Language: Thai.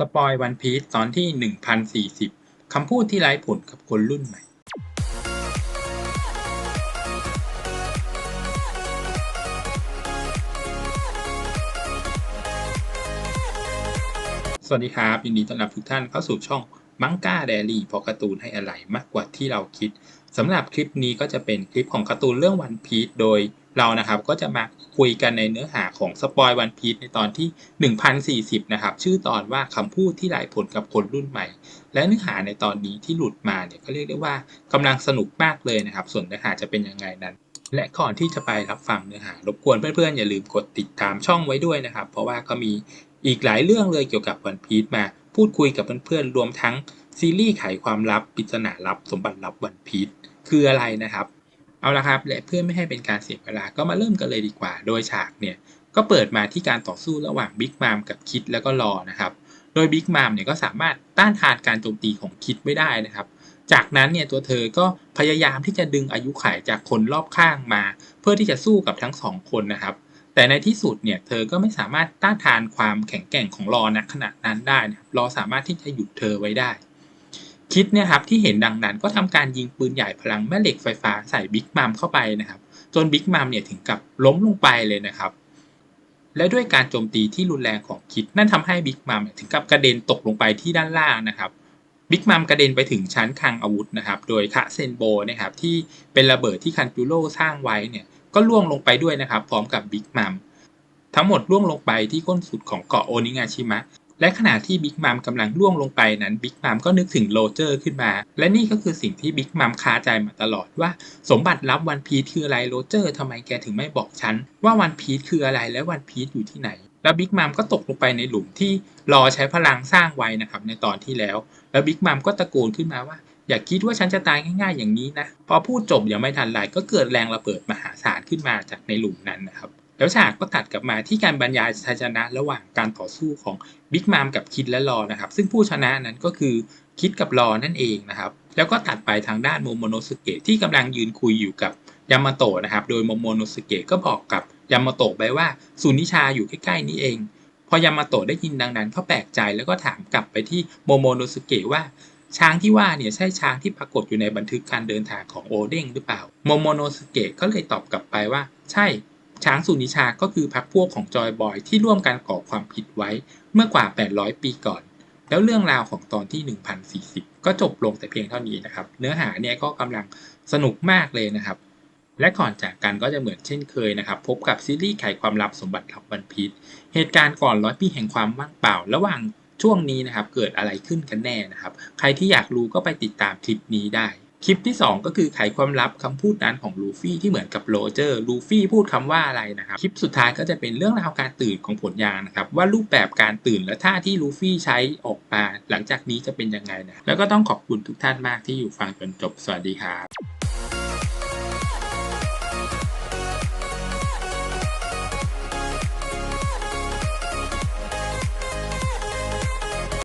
สปอยวันพีซตอนที่ 1040 คำพูดที่ไร้ผลกับคนรุ่นใหม่ สวัสดีครับ ยินดีต้อนรับทุกท่านเข้าสู่ช่องมังก้าเดลี่พราะการ์ตูนให้อะไรมากกว่าที่เราคิดสำหรับคลิปนี้ก็จะเป็นคลิปของการ์ตูนเรื่องวันพีซโดย เรานะครับก็จะมาคุยกันในเนื้อหาของสปอยวันพีซในตอนที่ 1040 นะครับ ชื่อตอนว่าคำพูดที่หลายผลกับคนรุ่นใหม่ และเนื้อหาในตอนนี้ที่หลุดมาเนี่ยก็เรียกได้ว่ากำลังสนุกมากเลยนะครับ ส่วนเนื้อหาจะเป็นยังไงนั้น และก่อนที่จะไปรับฟังเนื้อหารบกวนเพื่อนๆอย่าลืมกดติดตามช่องไว้ด้วยนะครับ เพราะว่าก็มีอีกหลายเรื่องเลยเกี่ยวกับวันพีซมาพูดคุยกับเพื่อนๆรวมทั้งซีรีส์ไขความลับปริศนาลับสมบัติลับวันพีซคืออะไรนะครับ เอาละครับและเพื่อไม่ให้เป็นการเสียเวลาก็มาเริ่มกันเลยดีกว่า โดยฉากเนี่ยก็เปิดมาที่การต่อสู้ระหว่างบิ๊กมามกับคิดแล้วก็รอนะครับ โดยบิ๊กมามเนี่ยก็สามารถต้านทานการโจมตีของคิดไว้ได้นะครับ จากนั้นเนี่ยตัวเธอก็พยายามที่จะดึงอายุขัยจากคนรอบข้างมา เพื่อที่จะสู้กับทั้งสองคนนะครับ แต่ในที่สุดเนี่ยเธอก็ไม่สามารถต้านทานความแข็งแกร่งของรอณขณะนั้นได้นะครับรอสามารถที่จะหยุดเธอไว้ได้ คิดเนี่ยครับที่เห็นดังนั้นก็ทำการยิงปืนใหญ่พลังแม่เหล็กไฟฟ้าใส่บิ๊กมัมเข้าไปนะครับ จนบิ๊กมัมเนี่ยถึงกับล้มลงไปเลยนะครับ และด้วยการโจมตีที่รุนแรงของคิด นั่นทำให้บิ๊กมัมถึงกับกระเด็นตกลงไปที่ด้านล่างนะครับบิ๊กมัมกระเด็นไปถึงชั้นคลังอาวุธนะครับ โดยคะเซนโบนะครับที่เป็นระเบิดที่คันจูโร่สร้างไว้เนี่ยก็ล่วงลงไปด้วยนะครับ พร้อมกับบิ๊กมัมทั้งหมดล่วงลงไปที่ก้นสุดของเกาะโอนิงาชิมะ และขณะที่บิ๊กมัมกำลังล่วงลงไปนั้นบิ๊กมัมก็นึกถึงโรเจอร์ขึ้นมา และนี่ก็คือสิ่งที่บิ๊กมัมคาใจมาตลอดว่า สมบัติลับวันพีทคืออะไรโรเจอร์ทำไมแกถึงไม่บอกฉัน ว่าวันพีทคืออะไรและวันพีทอยู่ที่ไหน แล้วบิ๊กมัมก็ตกลงไปในหลุมที่รอใช้พลังสร้างไว้นะครับในตอนที่แล้ว แล้วบิ๊กมัมก็ตะโกนขึ้นมาว่าอย่าคิดว่าฉันจะตายง่ายๆอย่างนี้นะ พอพูดจบยังไม่ทันไรก็เกิดแรงระเบิดมหาศาลขึ้นมาจากในหลุมนั้นนะครับ แล้วฉากก็ตัดกลับมาที่การบรรยายชัยชนะระหว่างการต่อสู้ของบิ๊กมามกับคิดและรอนะครับซึ่งผู้ชนะนั้นก็คือคิดกับรอนั่นเองนะครับแล้วก็ตัดไปทางด้านโมโมโนสเกะที่กำลังยืนคุยอยู่กับยามาโตะนะครับโดยโมโมโนสเกะก็บอกกับยามาโตะไปว่าสุนิชาอยู่ใกล้ๆนี้เอง พอยามาโตะได้ยินดังนั้นเขาแปลกใจแล้วก็ถามกลับไปที่โมโมโนสเกะว่าช้างที่ว่าเนี่ยใช่ช้างที่ปรากฏอยู่ในบันทึกการเดินทางของโอเด้งหรือเปล่า โมโมโนสเกะก็เลยตอบกลับไปว่า ใช่ ช้างสุนิชาก็คือพรรคพวกของจอยบอยที่ร่วมกันก่อความผิดไว้เมื่อกว่า 800 ปีก่อน แล้วเรื่องราวของตอนที่ 1040 ก็จบลงแต่เพียงเท่านี้นะครับ เนื้อหาเนี่ยก็กำลังสนุกมากเลยนะครับ และก่อนจากกันก็จะเหมือนเช่นเคยนะครับ พบกับซีรีส์ไขความลับสมบัติลับวันพีชเหตุการณ์ก่อนร้อยปีแห่งความว่างเปล่า ระหว่างช่วงนี้นะครับ เกิดอะไรขึ้นกันแน่นะครับ ใครที่อยากรู้ก็ไปติดตามคลิปนี้ได้ คลิปที่ 2 ก็คือไขความลับคำพูดนั้นของลูฟี่ที่เหมือนกับโรเจอร์ลูฟี่พูดคำว่าอะไรนะครับ คลิปสุดท้ายก็จะเป็นเรื่องราวการตื่นของผลยางนะครับ ว่ารูปแบบการตื่นและท่าที่ลูฟี่ใช้ออกมา หลังจากนี้จะเป็นยังไงนะแล้วก็ต้องขอบคุณทุกท่านมากที่อยู่ฟังจนจบสวัสดีครับ